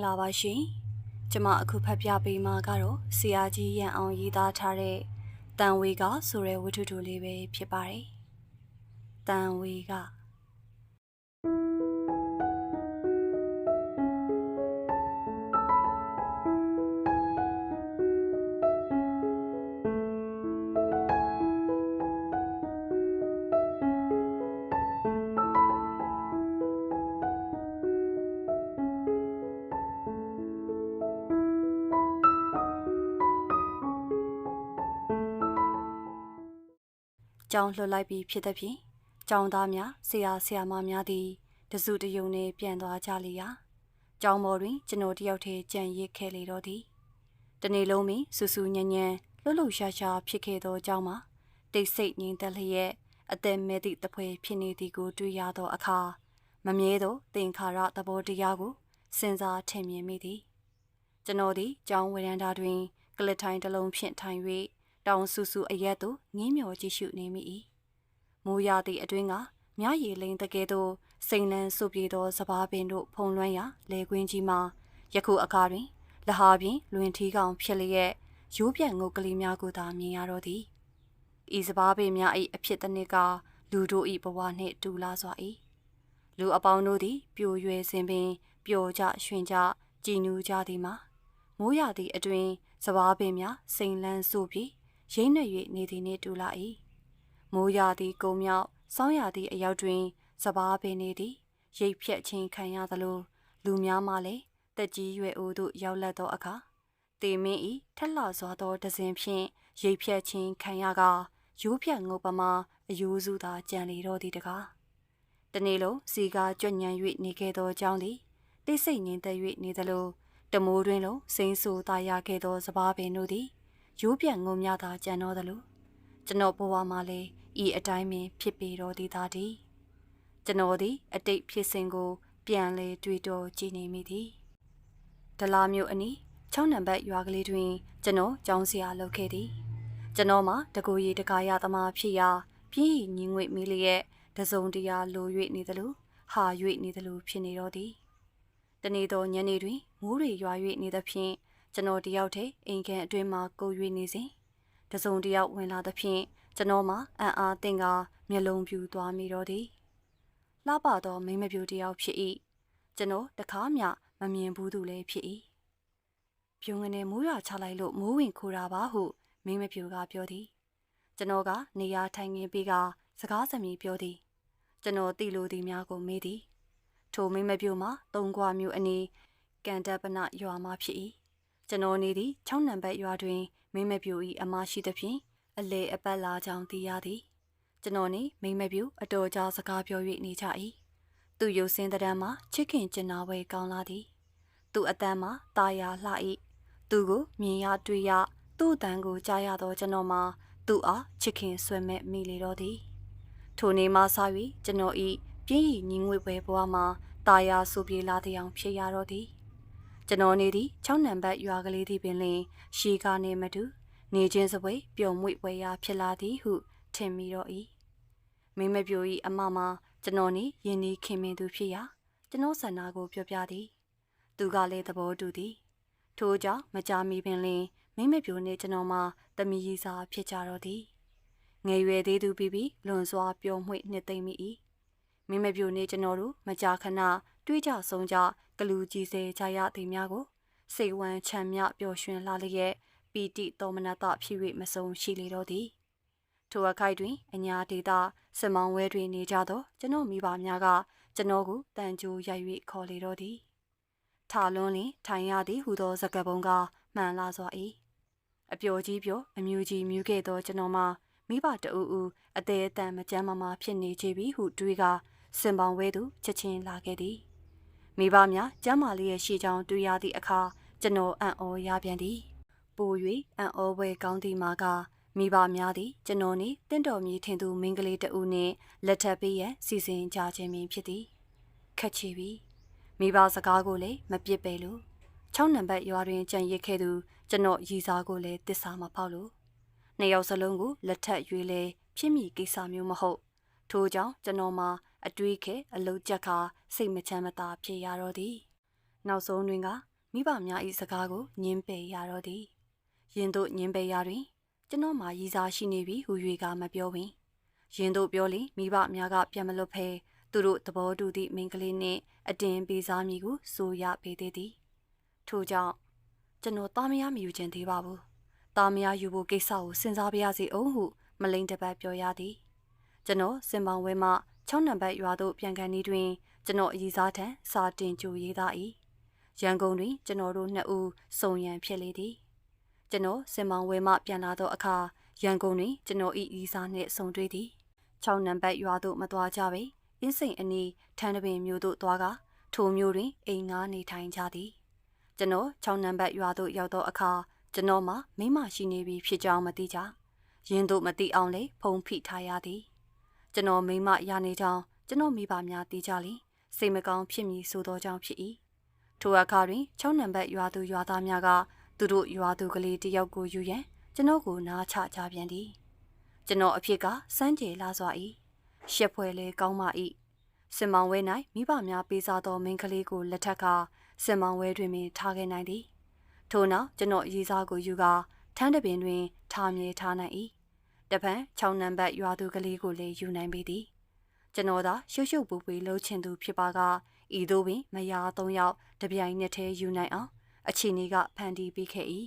္ဂလာပါရှင်။ကျွန်မအခုဖတ်ပြပေးမှာကတော့ဆရာကြီးရန်အောင်ရေးသားထားတဲ့တန်ဝေကဆိုတဲ့ဝတ္ထုတိုလေးပဲဖြစ်ပါတယ်။တန်ဝေက ကြောင်းလွှတ်လိုက်ပြီးဖြစ်သည်ဖြင့်ကျောင်းသားများဆရာဆရာမများသည်တစုတယုံနှင့်ပြန်သွားကြလေရာကျောင်းပေါ်တွင် ကျွန်တော်တယောက်တည်းကြံရစ်ခဲ့လေတော့သည်တနေ့လုံးပင်ဆူဆူညံ့ညံ့လှုပ်လှုပ်ရှားရှားဖြစ်ခဲ့သောကျောင်းမှာတိတ်ဆိတ်ငြိမ်သက်လျက်အသက်မဲ့သည့်တပွဲဖြစ်နေသည်ကိုတွေ့ရသောအခါမမြဲသောသင်္ခါရသဘောတရားကိုစဉ်းစားထင်မြင်မိသည်ကျွန်တော်သည်ကျောင်းဝရန်တာတွင်ကလစ်ထိုင်တစ်လုံးဖြင့်ထိုင်၍ တောင်ဆူဆူအရက်သို့ငင်းမျောကြည့်ရှုနေမိ၏မိုးရသည့်အတွင်းကမြရည်လိန်တကယ်သို့စိန်လန်းစုပြေသောစပားပင်တို့ဖုံလွှမ်းရာလေကွင်းကြီးမှာယခုအခါတွင်လဟာပြင်လွင်ထီးကောင်ဖြစ်လျက်ရိုးပြတ်ငုတ်ကလေးများကိုသာမြင်ရတော့သည်ဤစပားပင်များ၏အဖြစ်တစ်နှစ်ကလူတို့၏ဘဝနှင့်တူလာစွာ၏လူအပေါင်းတို့သည်ပြိုရွယ်စဉ်ပင်ပျော်ကြရွှင်ကြကြည်နူးကြသည်မှာမိုးရသည့်အတွင်စပားပင်များစိန်လန်းစုပြီး ရိမ့်နှွေ၍နေသည်နှင့်တူလာ၏မိုးရသည့်ကုံမြောက်စောင်းရသည့်အရောက်တွင်စပားပင်နေသည်ရိပ်ဖြက်ခြင်းခံရသလိုလူများမှလည်းတက်ကြီးရွယ်အိုတို့ရောက်လက်သောအခါတေမင်းဤထက်လှစွာသောတစဉ်ဖြင့်ရိပ်ဖြက်ခြင်းခံရကရိုးဖြက်ငုတ်ပမာအယိုးစုသာကြံလေတော့သည်တကားတနေ့လုံးစီကားကြွညံ၍နေခဲ့သောကြောင်းသည်တိတ်ဆိတ်ငြိမ်သက်၍နေသလိုတမိုးတွင်လုံးစိမ့်ဆူသားရခဲ့သောစပားပင်တို့သည် ရိုးပြန်ငုံများသာကြံတော့သလိုကျွန်တော်ဘဝမှာလည်းဤအတိုင်းပင်ဖြစ်ပေတော်သည်သာတည်းကျွန်တော်သည် အတိတ်ဖြစ်စဉ်ကို ပြန်လေတွေ့တော်ကြည်နေမိသည်ဒလာမျိုးအနီး6နံပါတ်ရွာကလေးတွင် ကျွန်တော်ကျောင်းဆရာလုပ်ခဲ့သည်ကျွန်တော်မှာတကူရီတကာရသမားဖြစ်ရာပြင်းညီငွေမီလျက်တစုံတရာလို၍နေသလိုဟာ၍နေသလိုဖြစ်နေတော့သည်တနေ့သောညနေတွင်မိုးတွေရွာ၍နေသဖြင့် ကျွန်တော်တယောက်တည်းအိမ်ကန်အတွင်းမှာကို၍နေစဉ်တစုံတယောက်ဝင်လာသဖြင့်ကျွန်တော်မှာအံ့အားသင့်ကမျက်လုံးပြူသွားမိတော့သည်လှပသောမိမပြူတယောက်ဖြစ်၏ကျွန်တော်တခါမှမမြင်ဘူးသူလည်းဖြစ်၏ပြုံးငနေမိုးရွာချလိုက်လို့မိုးဝင်ခိုးတာပါဟုမိမပြူကပြောသည်ကျွန်တော်ကနေရာထိုင်ငင်းပြီးကစကားစမြည်ပြောသည်ကျွန်တော်တိလိုသည်များကိုမေးသည်ထိုမိမပြူမှာသုံးခွာမျိုးအနီးကန်တပ်ပနရွာမှာဖြစ်၏ ကျွန်တော်နေသည့်6နံပါတ်ရွာတွင်မိမပြူ၏အမရှိသဖြင့်အလေအပတ်လာကြောင်းသိရသည်ကျွန်တော်နေမိမပြူအတော်ကြာစကားပြော၍နေကြ၏သူရုပ်စင်းတဲ့မှာချစ်ခင်ကျင်နာဝဲကောင်းလာသည်သူအတန်းမှာตาရလှ၏သူကိုမြင်ရတွေ့ရသူ့အတန်းကိုကြားရသောကျွန်တော်မှာသူ့အားချစ်ခင်ဆွဲမဲ့မိလေတော့သည်ထိုနေ့မှစ၍ကျွန်တော်ဤပြင်းရည်ညီငွေပွဲဘဝမှာตาရဆူပြေလာတဲ့အောင်ဖြစ်ရတော့သည် ကျွန်တော်နေသည့်6နံပါတ်ရွာကလေးသည်ပင်လင်ရှီကနေမတူနေချင်းစပွဲပျော်မွေ့ပွဲရာဖြစ်လာသည်ဟုထင်မိတော့၏မိမပြို၏အမမကျွန်တော်နေယင်းဒီခင်မင်သူဖြစ်ရာကျွန်တော်ဆန္ဒကိုပြောပြသည် သူကလည်းသဘောတူသည်ထို့ကြောင့်မကြာမီပင်လင်မိမပြိုနှင့်ကျွန်တော်မှတမီကြီးစာဖြစ်ကြတော့သည်ငယ်ရွယ်သေးသူပြီးပြီးလွန်စွာပျော်မွေ့နှစ်သိမ့်မိ၏မိမပြိုနှင့်ကျွန်တော်တို့မကြာခဏတွေးကြဆုံးကြ ကလူကြီးစေကြရသည်များကိုစိတ်ဝမ်းချမ်းမြောက်ပျော်ရွှင်လာလျက်ပီတိတောမနတဖြစ်၍မဆုံးရှိလေတော့သည်ထိုအခိုက်တွင်အညာဒေတာစမောင်ဝဲတွင်နေကြသောကျွန်တော်မိဘများကကျွန်တော်ကိုတန်ကြိုရိုက်၍ခေါ်လေတော့သည်ထလွန်းလင်ထိုင်ရသည်ဟူသောစကားပုံကမှန်လာစွာ၏အပျော်ကြီးပျော်အမြူကြီးမြူခဲ့သောကျွန်တော်မှာမိဘတအူအူအသေးအတန်မကြမ်းမမာဖြစ်နေကြပြီဟုတွေးကစင်ပောင်ဝဲသူချက်ချင်းလာခဲ့သည် မိဘများကျမ်းမာလေးရဲ့ရှေ့ကြောင်းတွေ့ရသည့်အခါကျွန်တော်အံ့ဩရပြန်သည်ပို၍အံ့ဩပွဲကောင်းသည်မှာကမိဘများသည်ကျွန်တော်နှင့်တင့်တော်မြည်ထင်သူမိန်းကလေးတဦးနှင့်လက်ထပ်ပေးရန်စီစဉ်ကြခြင်းပင်ဖြစ်သည်ခက်ချီပြီမိဘစကားကိုလည်းမပြစ်ပဲလို့6နံပါတ်ရွာတွင်ကြံရစ်ခဲ့သူကျွန်တော်ရည်စားကိုလည်းတစ္ဆာမဖောက်လို့နှစ်ယောက်စလုံးကိုလက်ထပ်ရွေးလဲဖြစ်မိကိစ္စမျိုးမဟုတ်ထို့ကြောင့်ကျွန်တော်မှာ အတွေးခဲအလုတ်ချက်ခါစိတ်မချမ်းမသာဖြစ်ရတော့သည် နောက်ဆုံးတွင်ကမိဘများ၏စကားကိုညင်းပယ်ရတော့သည်ယင်တို့ညင်းပယ်ရတွင်ကျွန်တော်မှရည်စားရှိနေပြီဟူ၍ကမပြောပင်ယင်တို့ပြောလင်မိဘများကပြန်မလွတ်ဖဲသူတို့သဘောတူသည့်မိန်းကလေးနှင့်အတင်ပေးစားမည်ကိုဆိုရပေသေးသည်ထို့ကြောင့်ကျွန်တော်သားမယားမယူခြင်းသေးပါဘူးသားမယားယူဖို့ကိစ္စကိုစဉ်းစားပါရစေအောင်ဟုမလိန်တပတ်ပြောရသည်ကျွန်တော်စင်ပောင်ဝဲမှ 6နံပါတ်ရွာသို့ပြန်ကန်ဤတွင် ကျွန်တော်အည်စားထံစာတင်ကြိုရေးသား၏ရန်ကုန်တွင်ကျွန်တော်တို့နှစ်ဦးစုံရန်ဖြစ်လေသည်ကျွန်တော်စင်မောင်ဝဲမှပြန်လာသောအခါရန်ကုန်တွင်ကျွန်တော်၏ဤစားနှင့်ဆုံတွေ့သည်6နံပါတ်ရွာသို့မသွားကြပေအင်းစိန်အနီးထန်းတပင်မျိုးသို့သွားကထိုမျိုးတွင်အိမ်ငါနေထိုင်ကြသည်ကျွန်တော်6နံပါတ်ရွာသို့ရောက်သောအခါကျွန်တော်မှမိမရှိနေပြီဖြစ်ကြောင်းမသိကြရင်းတို့မသိအောင်လေဖုံဖိထားရသည် ကျွန်တော်မိမရနေကြောင်းကျွန်တော်မိဘများသိကြလိစိတ်မကောင်းဖြစ်မည်ဆိုသောကြောင့်ဖြစ်၏ထိုအခါတွင်6နံပါတ်ရွာသူရွာသားများကသူတို့ရွာသူကလေးတယောက်ကိုယူရန်ကျွန်တော်ကိုနားချကြပြန်သည်ကျွန်တော်အဖြစ်ကစမ်းကြယ်လာစွာ၏ရှက်ဖွယ်လေကောင်းပါ၏စင်မောင်ဝဲ၌မိဘများပေးစားသောမိန်းကလေးကိုလက်ထက်ကစင်မောင်ဝဲတွင်ပင်ထားခဲ့နိုင်သည်ထို့နောက်ကျွန်တော်ရေးစားကိုယူကာထန်းတပင်တွင်ထားမြေထားနိုင်၏ တပံ6နံပါတ်ရွာသူကလေးကိုလည်းယူနိုင်ပေသည်ကျွန်တော်သာရှုပ်ရှုပ်ပူပူလှုပ်ချင်သူဖြစ်ပါကဤသို့ပင်မယား၃ယောက်တပြိုင်နက်တည်းယူနိုင်အောင်အချိန်ကြီးကဖန်တီးပေးခဲ့၏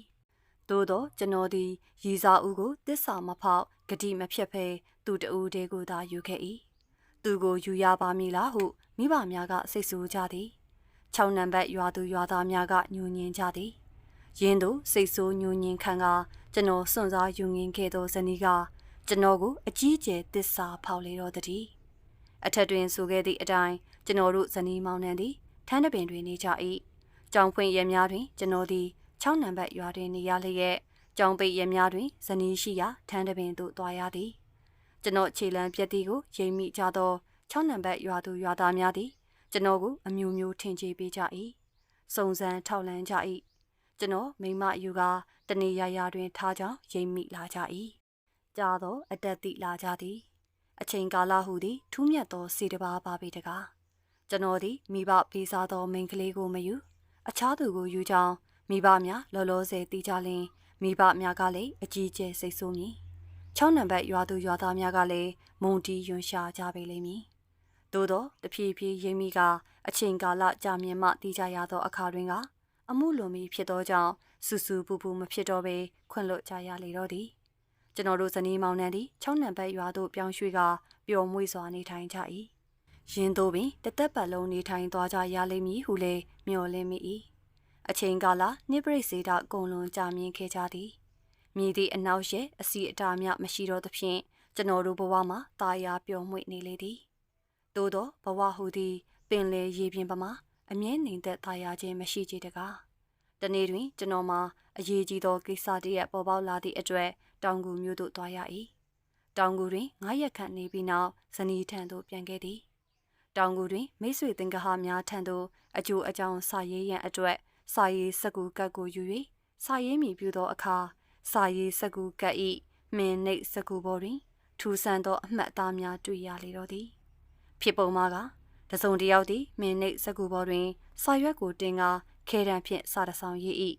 သို့သောကျွန်တော်သည်ရည်စားဦးကိုတစ္ဆာမဖောက်ဂတိမဖြတ်ဖဲသူတဦးတည်းကိုသာယူခဲ့၏သူကိုယူရပါမည်လားဟုမိဘများကစိတ်ဆိုးကြသည်6နံပါတ်ရွာသူရွာသားများကညှို့ညင်ကြသည်ရင်းတို့စိတ်ဆိုးညှို့ညင်ခံက ကျွန်တော်စွန့်စားယူငင်ခဲ့သောဇနီးကကျွန်တော်ကိုအကြီးကျယ်တစ္ဆာဖောက်လေတော့သည်အထက်တွင်ဆိုခဲ့သည့်အတိုင်းကျွန်တော်တို့ဇနီးမောင်နှံသည်ထန်းတပင်တွင်နေကြ၏ကြောင်ဖွင့်ရများတွင် ကျွန်တော်သည်6နံပါတ်ရွာတွင်နေရလျက်ကြောင်ပိတ်ရများတွင်ဇနီးရှိရာထန်းတပင်သို့သွားရသည်ကျွန်တော်ခြေလံပြက်တီကိုရိမ်မိကြသော6နံပါတ်ရွာသူရွာသားများသည်ကျွန်တော်ကိုအမျိုးမျိုးထင်ကြေးပေးကြ၏စုံစမ်းထောက်လန်းကြ၏ကျွန်တော်မိမယူကာတ နေရရာတွင်ထားကြောင်းရိမ်မိလာကြ၏ကြာသောအတက်တိလာကြသည် အချိန်ကာလဟုသည်ထူးမြတ်သောစီတပါးပါပေတကားကျွန်တော်သည်မိဘပေးစားသောမိန်းကလေးကိုမယူအခြားသူကိုယူကြောင်းမိဘများလောလောဆယ်တီးကြလင်မိဘများကလည်းအကြီးကျယ်စိတ်ဆိုးမည်6နံပါတ်ရွာသူရွာသားများကလည်းမုံတီးယွန်ရှာကြပေလိမ့်မည်သို့သောတဖြည်းဖြည်းရိမ့်မိကအချိန်ကာလကြာမြင့်မှတီးကြရသောအခါတွင်ကအမှုလွန်ပြီးဖြစ်သောကြောင့် စူစူပူပူမဖြစ်တော့ဘဲခွင့်လွတ်ကြရလေတော့သည်ကျွန်တော်တို့ဇနီးမောင်နှံသည်6နံပါတ်ရွာသို့ပြောင်းရွှေ့ကပျော်မွေ့စွာနေထိုင်ကြ၏ရင်းတို့ပင်တသက်ပတ်လုံးနေထိုင်သွားကြရလိမ့်မည်ဟုလည်းမျှော်လင့်မိ၏အချိန်ကာလနှစ်ပရိစေတာကုံလွန်ကြာမြင့်ခဲ့ကြသည်မြည်သည့်အနောက်ရဲ့အစီအတားများမရှိတော့သဖြင့်ကျွန်တော်တို့ဘဝမှာတာယာပျော်မွေ့နေလေသည်သို့သောဘဝဟူသည်ပင်လေရေပြင်ပမာအမြဲနေသက်တာယာခြင်းမရှိကြတကား တနေ့တွင်ကျွန်တော်မှာအရေးကြီးသောကိစ္စတည်းရဲ့ပေါ်ပေါက်လာသည့်အတွက်တောင်ကူမြို့သို့သွားရ၏တောင်ကူတွင်ငါးရက်ခန့်နေပြီးနောက်ဇနီးထံသို့ပြန်ခဲ့သည်တောင်ကူတွင်မိတ်ဆွေသင်္ကဟများထံသို့အကျိုးအကြောင်းစာရေးရန်အတွက်စာရေးစကူကတ်ကိုယူ၍စာရေးမိပြုသောအခါစာရေးစကူကတ်၏မင်းနှိပ်စကူပေါ်တွင်ထူဆန်းသောအမှတ်အသားများတွေ့ရလေတော့သည် ဖြစ်ပုံမှာက တစုံတယောက်သည်မင်းနှိပ်စကူပေါ်တွင်စာရွက်ကိုတင်ကာခဲတံဖြင့်စာတဆောင်ရေး၏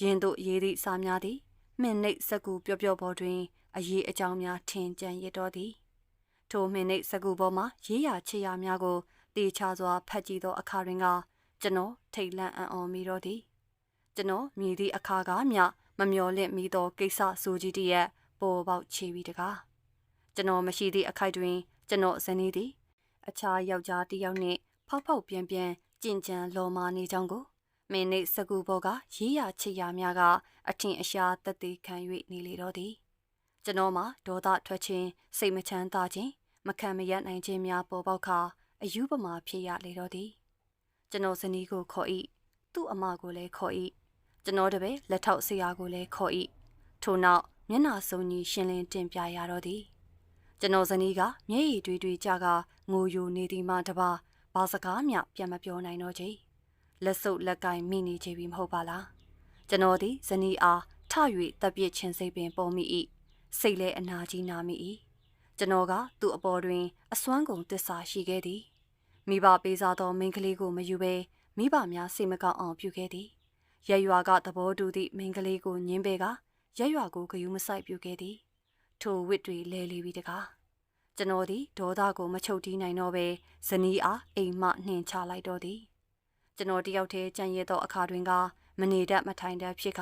ယင်းတို့ရေးသည့်စာများသည်မင်းနှိပ်စကူပျော့ပျော့ပေါ်တွင်အရေးအကြောင်းများထင်ကြံရတော့သည်ထိုမင်းနှိပ်စကူပေါ်မှရေးရချေရများကိုတေချာစွာဖတ်ကြည့်သောအခါတွင်ကကျွန်တော်ထိတ်လန့်အံ့ဩမိတော့သည်ကျွန်တော်မြည်သည့်အခါကမျှမမျော်လင့်မိသောကိစ္စဆိုကြီးတည်းရဲ့ပေါ်ပေါက်ချီပြီးတကားကျွန်တော်မရှိသည့်အခိုက်တွင်ကျွန်တော်ဇနီးသည် အခြားယောက်ျားတစ်ယောက်နှင့်ဖောက်ဖောက်ပြန်ပြန်ကြင်ကြံလော်မာနေကြောင်းကိုမင်းနှိပ်စကူဘောကရေးရချစ်ရများကအထင်အရှားတက်သေးခံ၍နေလေတော့သည်ကျွန်တော်မှာဒေါသထွက်ခြင်းစိတ်မချမ်းသာခြင်းမခံမရနိုင်ခြင်းများပေါ်ပေါက်ခါအယူပမာဖြစ်ရလေတော့သည်ကျွန်တော်ဇနီးကိုခေါ်၏သူ့အမကိုလည်းခေါ်၏ကျွန်တော်တပည့်လက်ထောက်ဆရာကိုလည်းခေါ်၏ထို့နောက်မျက်နာစုံကြီးရှင်းလင်းတင်ပြရတော့သည်ကျွန်တော်ဇနီးကမျက်ရည်တွေးတွေးကြက ငိုယိုနေသည်မှတပါဘာစကားမျှပြန်မပြောနိုင်တော့ချေလက်စုပ်လက်ကင်မိနေချေပြီမဟုတ်ပါလားကျွန်တော်သည်ဇနီးအားထ၍တပ်ပြစ်ခြင်းစိတ်ပင်ပေါ်မိ၏စိတ်လည်းအနာကြီးနာမိ၏ကျွန်တော်ကသူ့အပေါ်တွင် အစွမ်းကုန်တစ္ဆာရှိခဲ့သည်မိဘပေးစားသောမိန်းကလေးကိုမယူဘဲမိဘများစိတ်မကောင်းအောင်ပြုခဲ့သည်ရက်ရွာကသဘောတူသည့်မိန်းကလေးကိုညင်းပေကရက်ရွာကိုဂယုမဆိုင်ပြုခဲ့သည်ထိုဝစ်တွေလဲလေပြီးတကား ကျွန်တော်သည်ဒေါသကိုမချုပ်တီးနိုင်တော့ပဲဇနီးအားအိမ်မှနှင်ချလိုက်တော့သည်ကျွန်တော်တယောက်တည်းကြံရသောအခါတွင်ကမနေတတ်မထိုင်တတ်ဖြစ်က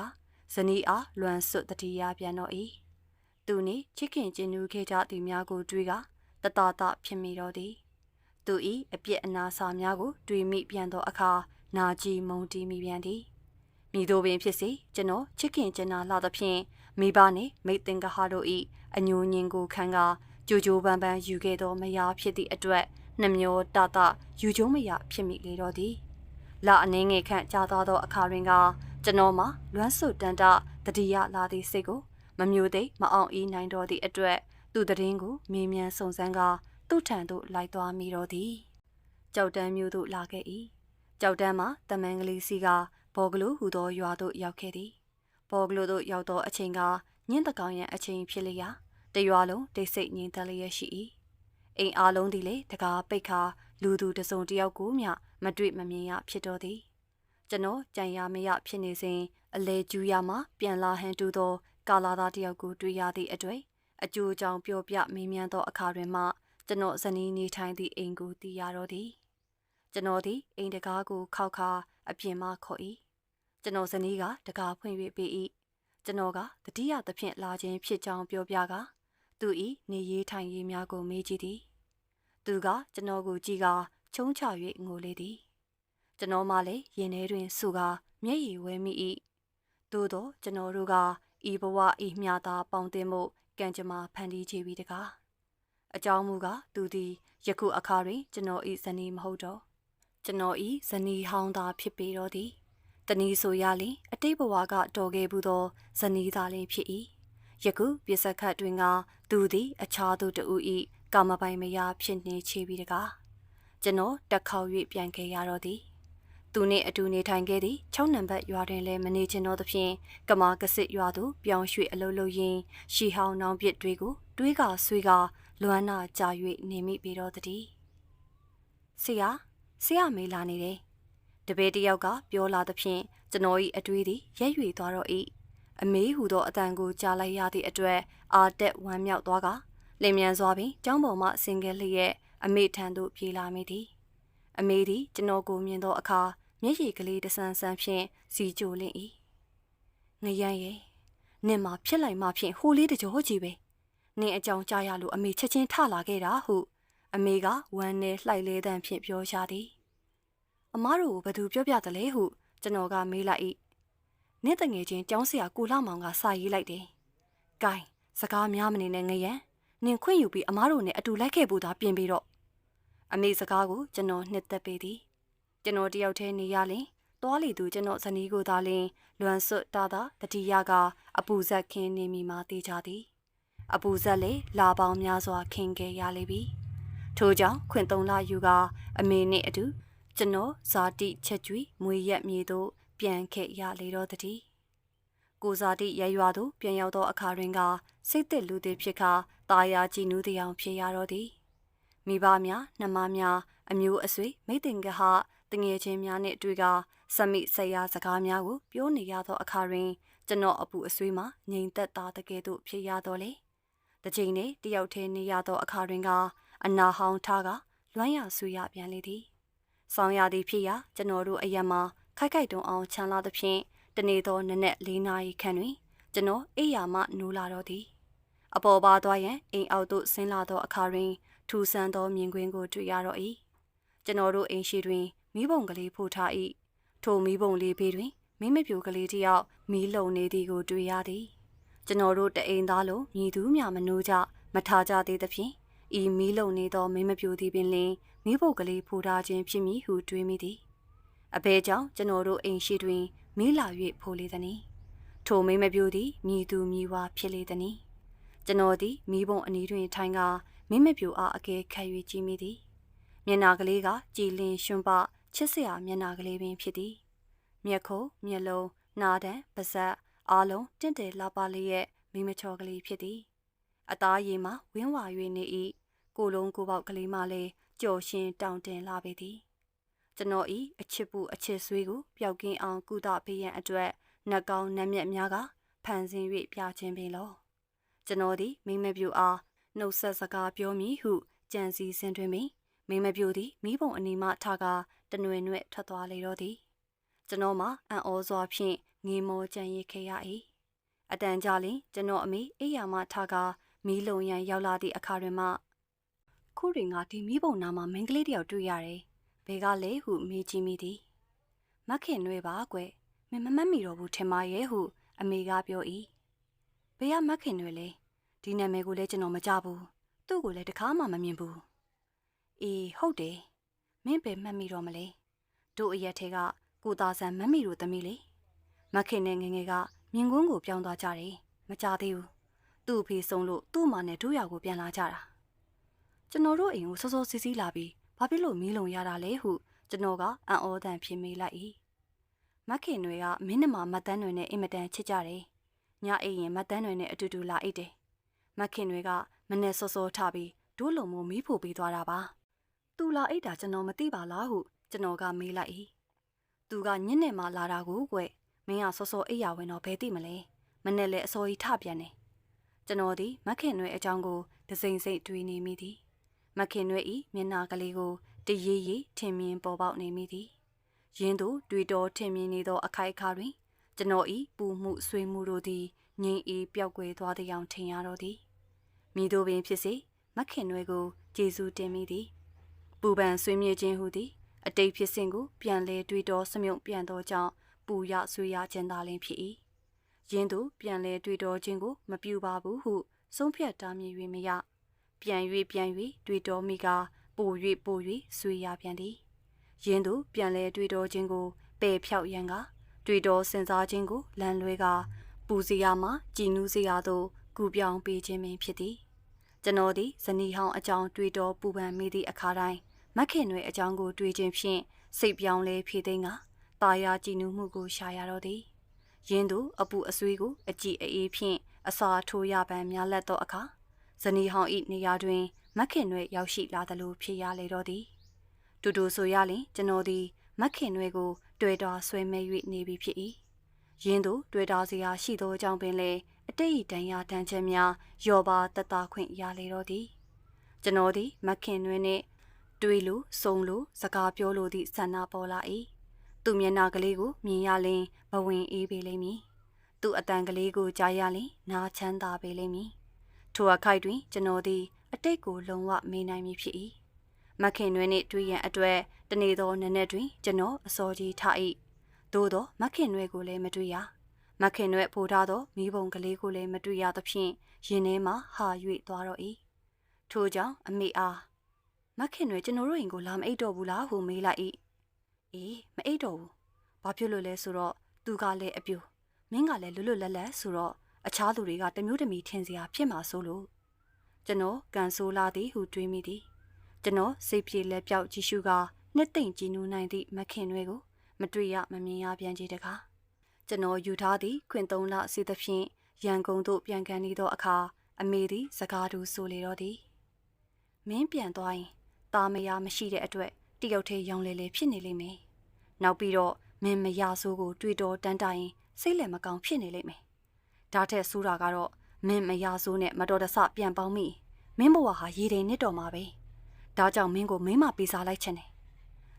ဇနီးအားလွမ်းဆွတ်တတိယပြန်တော့၏သူနှင့်ချစ်ခင်ကျင်နူးခဲ့ကြသည်များကိုတွေးကတတတဖြစ်မိတော့သည်သူ၏အပြစ်အနာစာများကို တွေးမိပြန်သောအခါနာကြည်မုန်တီးမိပြန်သည်မိတို့ပင်ဖြစ်စေကျွန်တော်ချစ်ခင်ကျင်နာလာသဖြင့်မိဘနှင့်မိတ်တင်ကဟာတို့၏အညိုညင်ကိုခံက ကြိုကြိုပန်းပန်းယူခဲ့သောမယားဖြစ်သည့်အတွက်နှမျောတတယူကျုံးမရဖြစ်မိလေတော့သည်လာအနေငယ်ခန့်ကြာသွားသောအခါတွင်ကကျွန်တော်မှလွမ်းဆွတန်တတတိယလာသည့်စိတ်ကိုမမျိုးသိမအောင်ဤနိုင်တော်သည့်အတွက်သူတရင်ကိုမေးမြန်းစုံစမ်းကသူ့ထံသို့လိုက်သွားမိတော့သည်ကြောက်တန်းမျိုးသို့လာခဲ့၏ကြောက်တန်းမှာတမန်ကလေးစီကဘော်ကလိုဟူသောရွာသို့ရောက်ခဲ့သည်ဘော်ကလိုသို့ရောက်သောအချိန်ကညင်းတကောင်ရန်အချိန်ဖြစ်လျာ တရွာလုံးတိတ်ဆိတ်ငြိမ်သက်လျက်ရှိ၏အိမ်အားလုံးသည်လေတကားပိတ်ခါလူသူတစုံတယောက်ကိုမျှမတွေ့မမြင်ရဖြစ်တော်သည်ကျွန်တော်ကြံရမရဖြစ်နေစဉ်အလေကျူးရမှပြန်လာဟန်တူသော ကာလာသားတယောက်ကိုတွေ့ရသည့်အတွေ့အကျိုးကြောင့်ပြောပြမေးမြန်းသောအခါတွင်မှကျွန်တော်ဇနီးနေထိုင်သည့်အိမ်ကိုသိရတော့သည်ကျွန်တော်သည်အိမ်တကားကိုခောက်ခါအပြင်မှခေါ်၏ကျွန်တော်ဇနီးကတကားဖွင့်၍ပေး၏ကျွန်တော်ကတတိယသဖြင့်လာခြင်းဖြစ်ကြောင်းပြောပြက သူ၏နေရေးထိုင်ရေးများကိုမေးကြည့်သည် သူကကျွန်တော်ကိုကြည့်ကချုံးချ၍ငိုလေသည် ကျွန်တော်မှလည်းရင်ထဲတွင်ဆူကမျက်ရည်ဝဲမိ၏သို့သောကျွန်တော်တို့ကဤဘဝဤမြာသာပေါင်းတင်မှုကံကြမ္မာဖန်တီးချပြီးတကားအကြောင်းမူကားသူသည်ယခုအခါတွင် ကျွန်တော်ဤဇနီးမဟုတ်တော့ကျွန်တော်ဤဇနီးဟောင်းသာဖြစ်ပေတော့သည်တနည်းဆိုရလျင်အတိတ်ဘဝကတော်ခဲ့ဘူးသောဇနီးသားလေးဖြစ်၏ ယခုပြစ္ဆခတ်တွင်ကသူသည်အခြားသူတူ၏ကာမပိုင်မယားဖြစ်နေချပြီးတကားကျွန်တော်တက်ခေါက်၍ပြန်ခဲ့ရတော့သည်သူနှင့်အတူနေထိုင်ခဲ့သည့်6နံပါတ်ရွာတွင်လည်းမနေချင်တော့သဖြင့်ကမာကစစ်ရွာသို့ပြောင်းရွှေ့အလုပ်လုပ်ရင်းရှီဟောင်းနောင်ပစ်တွေကိုတွေးကဆွေးကလွမ်းနာကြာ၍နေမိပေတော့တည်းဆရာဆရာမေးလာနေတယ်တပည့်တယောက်ကပြောလာသဖြင့်ကျွန်တော်၏အတွေးသည်ရက်ရွေသွားတော့၏ အမေဟူသောအတန်ကိုကြားလိုက်ရသည့်အတွက်အာတက်ဝမ်းမြောက်သွားကလင်မြန်စွာပင်ကျောင်းပေါ်မှဆင်ကဲလျက်အမေထံသို့ပြေးလာမိသည်အမေသည်ကျွန်တော်ကိုမြင်သောအခါမျက်ရည်ကလေးတဆန်းဆန်းဖြင့်စီကြိုလင့်၏ငရမ်းရဲ့နင်မှာဖြစ်လိုက်မှဖြင့်ဟိုလေးတကြောကြီးပဲနင်အကြောင်းကြားရလို့အမေချက်ချင်းထလာခဲ့တာဟုအမေကဝမ်းနဲ့လှိုက်လဲတမ်းဖြင့်ပြောရှာသည်အမားတို့ကိုဘသူပြောပြသလဲဟုကျွန်တော်ကမေးလိုက်၏ နင့်တငယ်ချင်းကျောင်းဆရာကိုလာမောင်ကစာရေးလိုက်တယ်။ဂိုင်းစကားများမနေနဲ့ငရန်နင်ခွင့်ယူပြီးအမားတို့နဲ့အတူလိုက်ခဲ့ဖို့သာပြင်ပြီးတော့အမေစကားကိုကျွန်တော်နှစ်သက်ပေသည်ကျွန်တော်တယောက်တည်းနေရလင်သွားလီသူကျွန်တော်ဇနီးကိုသာလင်လွမ်းစွတ်တာတာတတိယကအပူဇက်ခင်းနေမိမှတေးကြသည် အပူဇက်လေလာပေါင်းများစွာခင်းခဲ့ရလေပြီထို့ကြောင့်ခွင်သုံးလယူကအမေနှင့်အတူကျွန်တော်ဇာတိချက်ကျွေမွေရက်မြေသို့ ပြန်ခဲ့ရလေတော့တည်းကိုဇာတိရရွာသို့ပြန်ရောက်သောအခါတွင်ကစိတ်သက်လူသည်ဖြစ်ခါตาယာကြည်နူးတရားဖြစ်ရတော့သည်မိဘများနှမများအမျိုးအဆွေမိတ်တင်ကဟတငယ်ချင်းများနှင့်တွေ့ကစမိဆရာစကားများကိုပြောနေရသောအခါတွင် ကျွန်တော်အပူအဆွေးမှငြိမ်သက်သားတကယ်သို့ဖြစ်ရတော့လေတချိန်နေတယောက်တည်းနေရသောအခါတွင်ကအနာဟောင်းထားကလွမ်းရဆူရပြန်လေသည်ဆောင်ရသည်ဖြစ်ရာကျွန်တော်တို့အရက်မှာ ခိုက်ခိုက်တုံအောင်ခြံလာသဖြင့်တနေ့သောနနက်၄နာရီခန့်တွင်ကျွန်တော်အိယာမှနိုးလာတော့သည်အပေါ်ပါသွားရန်အိမ်အောက်သို့ဆင်းလာသောအခါတွင်ထူဆန်းသောမြင်ကွင်းကိုတွေ့ရတော့၏ကျွန်တော်တို့အိမ်ရှိတွင်မိဘုံကလေးဖို့ထား၏ထိုမိဘုံလေးဘေးတွင်မိမပြိုကလေးတယောက်မီးလုံနေသည်ကိုတွေ့ရသည်ကျွန်တော်တို့တအိမ်သားလိုမြည်သူမြမနိုးကြမထားကြသေးသဖြင့်ဤမီးလုံနေသောမိမပြိုသည်ပင်လင်မိဘုံကလေးဖို့ထားခြင်းဖြစ်မည်ဟုတွေးမိသည် အဘဲကြောင့်ကျွန်တော်တို့အိမ်ရှိတွင်မီးလာ၍ဖိုလေသည်။ထိုမိမပြိုသည်မြည်သူမြည်ဝါဖြစ်လေသည်။ကျွန်တော်သည်မိဘုံအနီးတွင်ထိုင်ကမိမပြိုအားအကဲခတ်၍ကြည့်မိသည်။မျက်နာကလေးကကြည်လင်ရွှွန်ပချစ်စရာမျက်နာကလေးပင်ဖြစ်သည်။မျက်ခုံးမျက်လုံးနာဒံပါဇက်အားလုံးတင့်တယ်လာပါလေးရဲ့မိမချော်ကလေးဖြစ်သည်။အသားရည်မှာဝင်းဝါ၍နေ၏ကိုလုံးကိုပေါက်ကလေးမှလည်းကြော်ရှင်တောင်တင်လာပေသည်။ ကျွန်တော်ဤအချစ်ပူအချစ်ဆွေးကိုပျောက်ကင်းအောင်ကုသပေးရန်အတွက်နှက်ကောင်းနှက်မြက်များကဖန်ဆင်း၍ပြခြင်းပင်လောကျွန်တော်သည်မိမပြူအားနှုတ်ဆက်စကားပြောမည်ဟုကြံစီစဉ်တွင်မိမိမပြူသည်မိဘုံအနီမှထကားတနွေနွဲ့ထွက်သွားလေတော့သည်ကျွန်တော်မှအံ့ဩစွာဖြင့်ငေမောကြံရစ်ခဲ့ရ၏အတန်ကြာလျင်ကျွန်တော်အမိအိယာမှထကားမီးလုံရန်ရောက်လာသည့်အခါတွင်မှခုရင်ကဒီမိဘုံနာမှာမင်းကလေးတယောက်တွေ့ရတယ် ဘယ်ကလဲဟုမေးကြည့်မိသည်မခင်နွေပါကွမင်းမမတ်မိတော့ဘူးထင်ပါရဲ့ဟုအမေကပြော၏ဘယ်ကမခင်နွေလဲဒီနာမည်ကိုလည်းကျွန်တော်မကြဘူးသူ့ကိုလည်းတခါမှမမြင်ဘူးအေးဟုတ်တယ်မင်းပဲမှတ်မိတော့မလဲတို့အရက်ထဲကကိုသားဆန်မတ်မိတို့သမီးလေမခင်နဲ့ငငယ်ကမြင်ကွန်းကိုပြောင်းသွားကြတယ်မကြသေးဘူးသူ့အဖေဆုံးလို့သူ့မနဲ့တို့ရောက်ကိုပြန်လာကြတာကျွန်တော်တို့အိမ်ကိုစောစောစီးစီးလာပြီး ဘာဖြစ်လို့မီးလုံရတာလဲဟုကျွန်တော်ကအံ့ဩတန်ဖြစ်မိလိုက်၏မခင်တွေကမင်းနှမမတ်တန်းတွေနဲ့အင်မတန်ချစ်ကြတယ်ညအိမ်ရင်မတ်တန်းတွေနဲ့အတူတူလာအိတ်တယ်မခင်တွေကမနဲ့စောစောထပြီးဒိုးလုံမမီးဖို့ပြီးသွားတာပါသူလာအိတ်တာကျွန်တော်မသိပါလားဟုကျွန်တော်ကမေးလိုက်၏သူကညနေမှလာတာကိုကွမင်းကစောစောအိတ်ရဝင်တော့ဘယ်သိမလဲမနဲ့လည်းအစောကြီးထပြန်တယ်ကျွန်တော်ဒီမခင်တွေအကြောင်းကိုဒစိမ့်စိမ့်တွေးနေမိသည် မခင်တွေဤမျက်နာကလေးကိုတရေရေထင်မြင်ပေါ်ပေါက်နေမိသည်ရင်းသူတွေ့တော်ထင်မြင်နေသော အခိုက်အခါတွင်ကျွန်တော်ဤပူမှုဆွေးမှုတို့သည်ငြိမ်အေးပျောက်ကွယ်သွားသည်အောင်ထင်ရတော့သည်မိတို့ပင်ဖြစ်စေမခင်တွေကိုကျေးဇူးတင်မိသည်ပူပန်ဆွေးမြေ့ခြင်းဟုသည် အတိတ်ဖြစ်စဉ်ကိုပြန်လဲတွေးတော်စမြုံပြန်သောကြောင့်ပူရဆွေးရခြင်းသာလျှင်ဖြစ်၏ရင်းသူပြန်လဲတွေးတော်ခြင်းကို မပြူပါဘူးဟုဆုံးဖြတ်တားမြည်၍မရ ပြန်၍ပြန်၍တွေးတော်မိကပို၍ပို၍ဆွေးရပြန်သည်ရင်းသူပြန်လဲတွေးတော်ခြင်းကိုပယ်ဖြောက်ရန်ကတွေးတော်စင်စားခြင်းကိုလမ်းလွဲကပူစီယာမှကြည်နူးစီယာသို့ကူပြောင်းပေးခြင်းပင်ဖြစ်သည်ကျွန်တော်သည်ဇနီးဟောင်းအကြောင်းတွေးတော်ပူပန်မိသည့်အခါတိုင်းမခင်တွေအကြောင်းကိုတွေးခြင်းဖြင့်စိတ်ပြောင်းလဲဖြည့်သိမ်းကတာယာကြည်နူးမှုကိုရှာရတော့သည်ရင်းသူအပူအဆွေးကိုအကြည့်အေးဖြင့်အစာထိုးရပန်းများလက်သောအခါ ဇနီးဟောင်း၏နေရာတွင်မခင်တွေရောက်ရှိလာသလိုဖြစ်ရလေတော့သည်တူတူဆိုရလင်ကျွန်တော်သည်မခင်တွေကို တွေ့တော်ဆွဲမဲ၍နေပြီဖြစ်၏ရင်းသူတွေ့တော်စရာရှိသောကြောင့်ပင်လေအတိတ်တန်ရာတန်ချက်များရော်ပါတတခွင့်ရလေတော့သည်ကျွန်တော်သည်မခင်တွေနှင့်တွေ့လို့စုံလို့စကားပြောလို့သည့်ဆန္ဒပေါ်လာ၏သူမျက်နှာကလေးကိုမြင်ရလင်ဘဝင်အေးပေလိမ့်မည်သူအတန်ကလေးကိုကြားရလင်နားချမ်းသာပေလိမ့်မည် ထိုအခိုက်တွင် ကျွန်တော်သည် အတိတ်ကိုလုံးဝမေးနိုင်မည်ဖြစ်၏မခင်တွင်နှင့်တွေ့ရန်အတွက်တနေ့သောနနက်တွင် ကျွန်တော်အစောကြီးထ၏သို့သောမခင်တွေကိုလည်းမတွေ့ရမခင်တွေပို့ထားသောမိဘုံကလေးကိုလည်းမတွေ့ရသဖြင့်ရင်ထဲမှဟာ၍သွားတော့၏ထို့ကြောင့်အမေအားမခင်တွေကျွန်တော်တို့အိမ်ကိုလာမအိတ်တော့ဘူးလားဟုမေးလိုက်၏အေးမအိတ်တော့ဘူးဘာဖြစ်လို့လဲဆိုတော့သူကလည်းအပြူမင်းကလည်းလွတ်လွတ်လပ်လပ်ဆိုတော့ အခြားသူတွေကတမျိုးတမီထင်စရာဖြစ်မှာဆိုလို့ကျွန်တော်ကန်ဆိုးလာသည်ဟုတွေးမိသည်ကျွန်တော်စိတ်ပြေလက်ပြောက်ကြည့်ရှုကနှစ်သိမ့်ကြည်နူးနိုင်သည့်မခင်တွေကိုမတွေ့ရမမြင်ရပြန်ကြတကားကျွန်တော်ယူထားသည့်ခွင်သုံးလစီသဖြင့်ရန်ကုန်သို့ပြန်ကန်နေသောအခါအမေသည်စကားတူဆိုလေတော့သည်မင်းပြန်သွားရင်ตาမယာမရှိတဲ့အတွက်တယောက်တည်းရောင်လေလေဖြစ်နေလိမ့်မယ်နောက်ပြီးတော့မင်းမရဆိုးကို တွေ့တော်တန်းတိုင်စိတ်လည်းမကောင်းဖြစ်နေလိမ့်မယ် ဒါထက်ဆိုးတာကတော့မင်းမရဆိုးနဲ့မတော်တဆပြန်ပေါင်းမိမင်းဘဝဟာရေတိမ်နစ်တော်မှာပဲဒါကြောင့်မင်းကိုမင်းမပေးစားလိုက်ချင်တယ်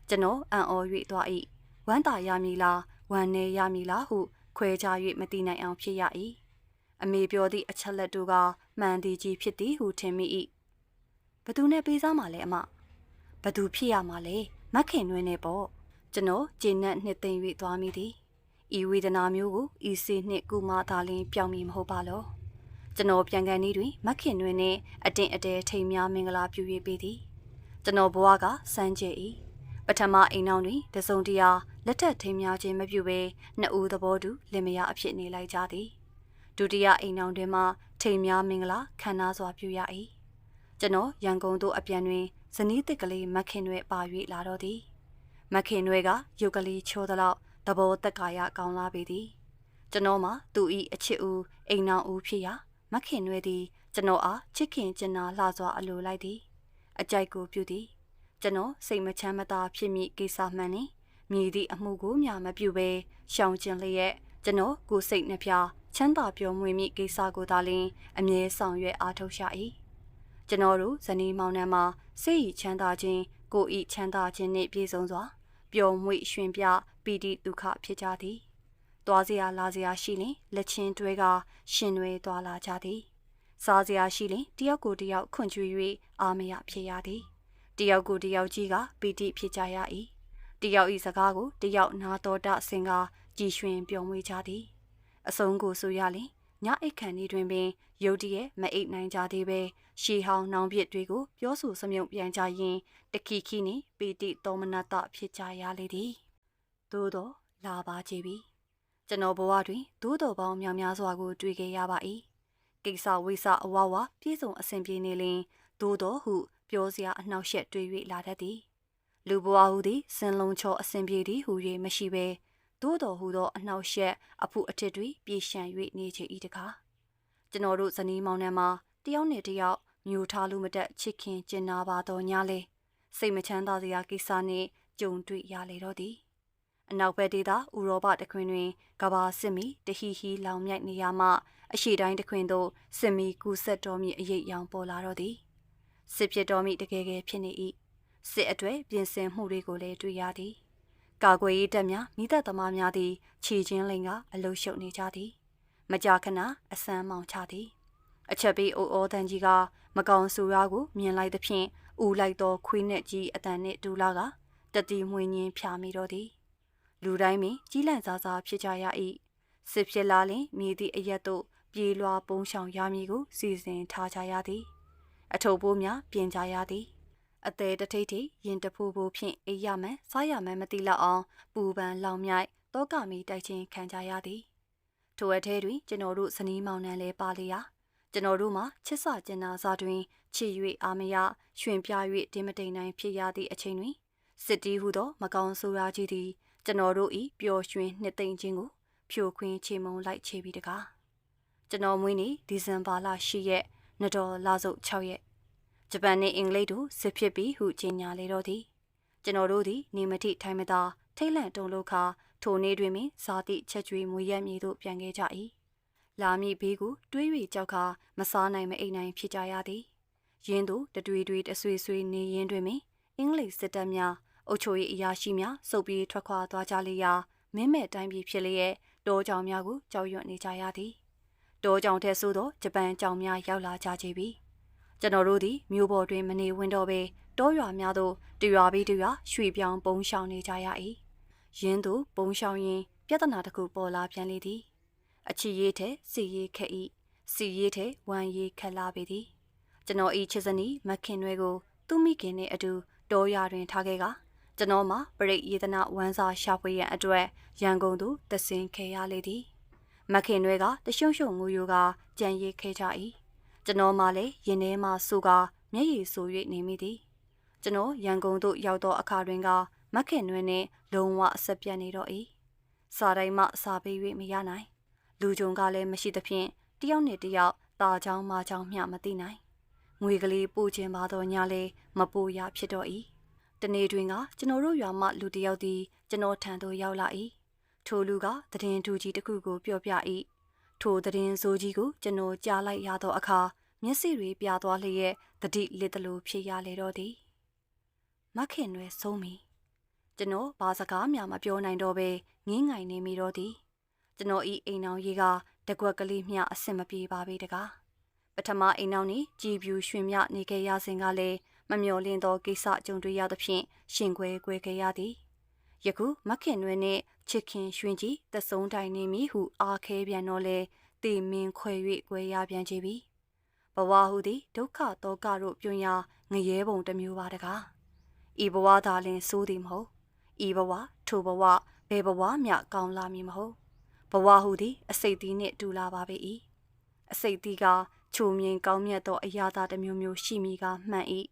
ကျွန်တော်အံ့ဩ၍သွား၏ဝမ်းသာရမည်လားဝမ်းနေရမည်လားဟု ခွဲခြား၍မသိနိုင်အောင်ဖြစ်ရ၏အမေပြောသည့်အချက်လက်တို့ကမှန်သည်ကြီးဖြစ်သည်ဟုထင်မိ၏ဘသူနဲ့ပေးစားမှလဲအမဘသူဖြစ်ရမှာလဲမခင်နှွဲနဲ့ပေါ့ကျွန်တော်ဂျင်းနဲ့နှစ်သိမ့်၍သွားမိသည် ဤဝေဒနာမျိုးကိုဤစေနှင့်ကုမသာလင်းပြောင်းမည်မဟုတ်ပါလောကျွန်တော်ပြန်ကန်ဤတွင်မခင်တွင်နှင့်အတင်အတဲထိန်များမင်္ဂလာပြု၍ပေးသည်ကျွန်တော်ဘဝကစမ်းကြဲ၏ပထမအိမ်အောင်တွင်တစုံတရာလက်ထက်ထိန်များခြင်းမပြုဘဲနှစ်ဦးသဘောတူလင်မယားအဖြစ်နေလိုက်ကြသည်ဒုတိယအိမ်အောင်တွင်မှထိန်များမင်္ဂလာခံနာစွာပြုရ၏ကျွန်တော်ရန်ကုန်သို့အပြန်တွင်ဇနီးတစ်ကလေးမခင်တွေပါ၍လာတော့သည်မခင်တွေကရုပ်ကလေးချိုးသလောက် သဘောတက်ကာရကောင်းလာပေသည်ကျွန်တော်မှသူဤအချစ်ဦးအိမ်နောင်ဦးဖြစ်ရာမခင်တွေသည်ကျွန်တော်အားချစ်ခင်ကျင်နာလှစွာအလိုလိုက်သည် အကြိုက်ကိုပြုသည်ကျွန်တော်စိတ်မချမ်းမသာဖြစ်မိကိစ္စမှန်နေမြည်သည့်အမှုကိုမျှမပြုဘဲရှောင်ကျင်လျက်ကျွန်တော်ကိုယ်စိတ်နှပြချမ်းသာပျော်မွေ့မိကိစ္စကိုသာလျှင်အမြဲဆောင်ရွက်အားထုတ်ရှာ၏ကျွန်တော်တို့ဇနီးမောင်နှံမှာစိတ်ဤချမ်းသာခြင်းကိုယ်ဤချမ်းသာခြင်းနှင့်ပြည့်စုံစွာ ပျော်မွေ့ရွှင်ပြပီတိဒုက္ခဖြစ်ကြသည်သွားစရာလာစရာရှိရင်လက်ချင်းတွဲကရှင်တွေသွားလာကြသည်စားစရာရှိရင်တယောက်ကိုတယောက်ခွန့်ကျွေ၍အာမရဖြစ်ရသည်တယောက်ကိုတယောက်ကြီးကပီတိဖြစ်ကြရ၏တယောက်ဤစကားကိုတယောက်နာတော်တဆင်ကကြည်ရွှင်ပျော်မွေ့ကြသည်အစုံကိုဆိုရလျင် ညအိတ်ခန်ဤတွင်ပင်ရုတ်တရက်မအိတ်နိုင်ကြသေးပဲရှီဟောင်းနောင်ပြစ်တွေကိုပြောဆိုစမြုံပြန်ကြရင်တခိခိနှင့်ပီတိသောမနတဖြစ်ကြရလေသည်သို့တော့လာပါကြပြီကျွန်တော်ဘဝတွင်သို့တော်ပေါင်းများများစွာကိုတွေ့ခဲ့ရပါ၏ကိစ္စဝိစ္စအဝဝပြည့်စုံအစဉ်ပြေနေလင်သို့တော်ဟုပြောစရာအနှောက်ယှက်တွေ့၍လာတတ်သည်လူဘဝဟူသည်စင်လုံးချောအစဉ်ပြေသည်ဟူ၍မရှိဘဲ သို့တော်ဟူသောအနှောက်ယှက်အဖုအထစ်တွေပြေရှံ၍နေချေ၏တကားကျွန်တော်တို့ဇနီးမောင်နှံမှာတယောက်နဲ့တယောက်မျိုးထားလို့မတက်ချစ်ခင်ကျင်နာပါတော့ညာလေစိတ်မချမ်းသာစရာကိစ္စနှင့်ကြုံတွေ့ရလေတော့သည်အနောက်ဘက်ဒေသဥရောပတခွင်တွင်ကဘာစစ်မီတဟီဟီလောင်မြိုက်နေရမှအရှိတိုင်းတခွင်သို့စစ်မီကူဆက်တော်မီအရေးရောင်ပေါ်လာတော့သည်စစ်ဖြစ်တော်မီတကယ်ကယ်ဖြစ်နေ၏စစ်အတွေ့ပြင်ဆင်မှုတွေကိုလည်းတွေ့ရသည် ကာကွယ်ရေးတပ်များမိသက်သမားများသည်ခြေချင်းလိန်ကအလုရှုပ်နေကြသည် မကြာခဏအစမ်းမောင်ချသည် အချက်ပေးအိုအိုတန်ကြီးကမကောင်ဆူရာကိုမြင်လိုက်သဖြင့်ဦးလိုက်သောခွေးနဲ့ကြီးအတန်နှင့်ဒူလာကတတိမွေညင်းဖြာမိတော့သည် လူတိုင်းပင်ကြီးလန့်စားစားဖြစ်ကြရ၏စစ်ဖြစ်လာလင်မြည်သည့်အရက်တို့ပြေးလွှာပုံရှောင်ရမည်ကိုစီစဉ်ထားကြရသည် အထုပ်ပိုးများပြင်ကြရသည် အသေးတထိတ်ထိရင်တဖူဖူဖြင့်အေးရမှန်စားရမှန်မသိလောက်အောင်ပူပန်လောင်မြိုက်တောကမီတိုက်ချင်းခံကြရသည်ထိုအထဲတွင်ကျွန်တော်တို့ဇနီးမောင်နှံလဲပါလျာကျွန်တော်တို့မှာချစ်စကျင်နာစာတွင်ချစ်၍အာမရရွှင်ပြ၍တင်းမတိန်နိုင်ဖြစ်ရသည့်အချိန်တွင်စစ်တီးဟုသောမကောင်းဆိုးရာကြီးသည်ကျွန်တော်တို့၏ပျော်ရွှင်နှစ်သိမ့်ခြင်းကိုဖြိုခွင်းချေမုံလိုက်ချေပြီးတကားကျွန်တော်မွေးနေ့ဒီဇင်ဘာလ10ရက်နှစ်တော်လစုပ်6ရက် ဂျပန်နှင့်အင်္ဂလိပ်တို့စစ်ဖြစ်ပြီးဟုကြေညာလေတော့သည်ကျွန်တော်တို့သည်နေမတိထိုင်မသာထိတ်လန့်တုန်လှုပ်ခါထိုနေ့တွင်ပင်ဇာတိချက်ကျွေးမွေရက်မြေသို့ပြန်ခဲ့ကြ၏လာမည့်ဘေးကိုတွေး၍ကြောက်ခါမစားနိုင်မအိမ်နိုင်ဖြစ်ကြရသည်ရင်းသူတတွေတွေတဆွေဆွေနေရင်းတွင်ပင်အင်္ဂလိပ်စစ်တပ်များအုပ်ချုပ်ရေးအရာရှိများစုပ်ပြီးထွက်ခွာသွားကြလေရာမင်းမဲ့တိုင်းပြည်ဖြစ်လျက်တောကြောင်များကိုကြောက်ရွံ့နေကြရသည်တောကြောင်ထဲဆိုသောဂျပန်ကြောင်များရောက်လာကြကြပြီ ကျွန်တော်တို့သည်မြို့ပေါ်တွင်မနေဝင်တော့ပေတောရွာများသို့တရွာပြီးတရွာရွှေပြောင်းပုံရှောင်နေကြရ၏ရင်းသူပုံရှောင်ရင်ပြဿနာတစ်ခုပေါ်လာပြန်လေသည်အချီရေးထဲစီရေးခက်ဤစီရေးထဲဝမ်းရေးခက်လာပေသည်ကျွန်တော်ဤချစ်စနီမခင်တွေကို သူ့မိခင်နဲ့အတူတောရွာတွင်ထားခဲ့ကကျွန်တော်မှာပရိယေဒနာဝမ်းစာရှာဖွေရန်အတွက်ရန်ကုန်သို့တဆင်ခဲ့ရလေသည်မခင်တွေကတရှုံရှုံငိုယိုကကြံရည်ခဲ့ကြ၏ ကျွန်တော်မှလည်းရင်ထဲမှဆိုကမျက်ရည်ဆို၍နေမိသည်ကျွန်တော်ရန်ကုန်သို့ရောက်သောအခါတွင်ကမခင်တွင်နှင့်လုံးဝအဆက်ပြတ်နေတော့၏စာတိုင်းမှစာပေး၍မရနိုင် လူကြုံကလည်းမရှိသဖြင့်တယောက်နဲ့တယောက်ตาချောင်းမချောင်းမျှမသိနိုင်ငွေကလေးပို့ခြင်းပါတော့ညာလေမပို့ရဖြစ်တော့၏တနေ့တွင်ကကျွန်တော်တို့ရွာမှလူတယောက်သည်ကျွန်တော်ထံသို့ရောက်လာ၏ထိုလူကသတင်းထူကြီးတစ်ခုကိုပြောပြ၏ ထိုသတင်းဆိုးကြီးကိုကျွန်တော်ကြားလိုက်ရသောအခါမျက်စိတွေပြသွားလျက်တတိလစ်တလို့ဖြစ်ရလေတော့သည်မခင်တွေဆုံးမီကျွန်တော်ဘာစကားမှမပြောနိုင်တော့ဘဲငင်းငိုင်နေမိတော့သည်ကျွန်တော်ဤအိမ်အောင်ကြီးကတကွက်ကလေးမျှအဆင်မပြေပါပေတကားပထမအိမ်အောင်នេះကြည်ပြူရွှင်မြနေခဲ့ရစဉ်ကလည်းမမျော်လင့်သောကိစ္စကြုံတွေ့ရသဖြင့်ရှင်ခွဲကွဲခဲ့ရသည် ယခုမခင်နွယ်နှင့်ချစ်ခင်ရွှင်ကြီးသဆုံးတိုင်နေမည်ဟုအားခဲပြန်တော့လေတေမင်းခွဲ၍ကွဲရပြန်ကြပြီဘဝဟုသည်ဒုက္ခတောကတို့ပြုံရာငရဲပုံတစ်မျိုးပါတကားဤဘဝသာလင်ဆိုးသည်မဟုတ်ဤဘဝထိုဘဝဘယ်ဘဝမျှကောင်းလာမည်မဟုတ်ဘဝဟုသည်အစိတ်သီးနှင့်တူလာပါပေ၏အစိတ်သီးကချိုမြင်ကောင်းမြတ်သောအရာသာတစ်မျိုးမျိုးရှိမိကမှန်၏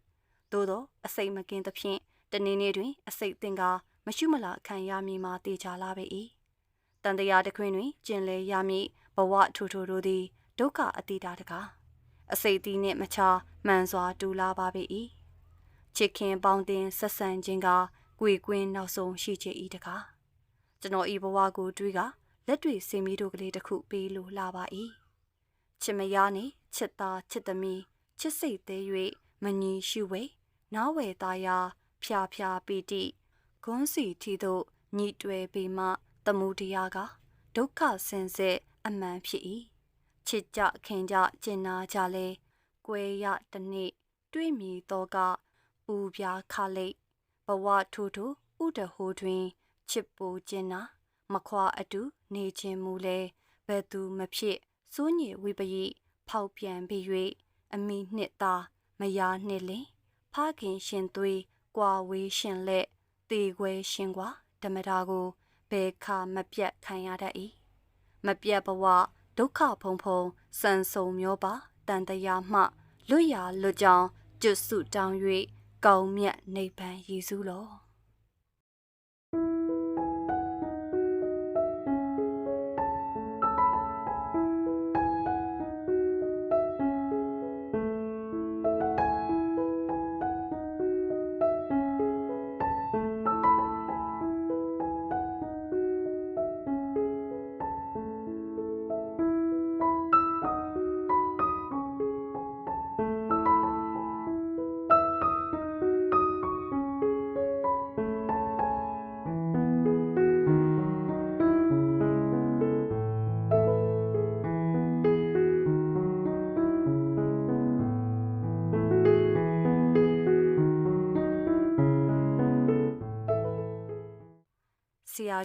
သို့သောအစိတ်မကင်းသဖြင့်တနေ့နေ့တွင် အစိတ်သင်က မရှုမလာခံရမည်မှာတေချာလာပေ၏တန်တရားတစ်ခွင်တွင်ကျင်လေရမည်ဘဝထိုထိုတို့သည်ဒုက္ခအတိတာတကားအစိတ်သီးနှင့်မချမှန်စွာတူလာပါပေ၏ချစ်ခင်ပေါင်းတင်ဆက်ဆံခြင်းကကြွေကွင်းနောက်ဆုံးရှိချေဤတကားကျွန်တော်ဤဘဝကိုတွေးကလက်တွေစင်မီတို့ကလေးတစ်ခုပေးလို့လာပါ၏ချစ်မယားနေချစ်သားချစ်သမီးချစ်စိတ်သေး၍မညီရှိဝေနားဝယ်သားရာဖြာဖြာပီတိ ဂွန်းစီထီတို့ညီတွယ်ပေမှတမှုတရားကဒုက္ခဆင်းဆက်အမှန်ဖြစ်၏ချစ်ကြခင်ကြကျင်နာကြလဲကွဲရတနေ့တွေ့မည်တော့ကပူပြားခလိတ်ဘဝထိုးထိုးဥတဟိုတွင်ချစ်ပူကျင်နာမခွာအတူနေခြင်းမူလဲဘယ်သူမဖြစ်စိုးညစ်ဝိပယိဖောက်ပြန်ပြီး၍အမိနှစ်သားမယားနှစ်လင်ဖခင်ရှင်သွေးကွာဝေးရှင်လက် တေခွဲရှင်ကွာဓမ္မတာကိုဘယ်ခါမပြတ်ခံရတတ်၏မပြတ်ဘဝဒုက္ခဖုံဖုံစံစုံမျောပါတန်တရားမှလွတ်ရလွတ်ကြောင်းကျွတ်စုတောင်း၍ကောင်းမြတ်နိဗ္ဗာန်ရည်စူးလော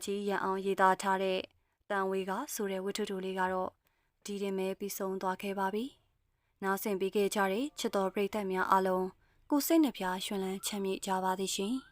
ကြီးရန်အောင်ရေးသားထားတဲ့တန်ဝေကဆိုတဲ့ဝတ္ထုတိုလေးကတော့ဒီရင်ပဲပြီးဆုံးသွားခဲ့ပါပြီ။နားဆင်ပြီးခဲ့ကြတဲ့ချစ်တော်ပရိသတ်များအားလုံးကိုယ်စိတ်နှပြရွှင်လန်းချမ်းမြေ့ကြပါသည်ရှင်။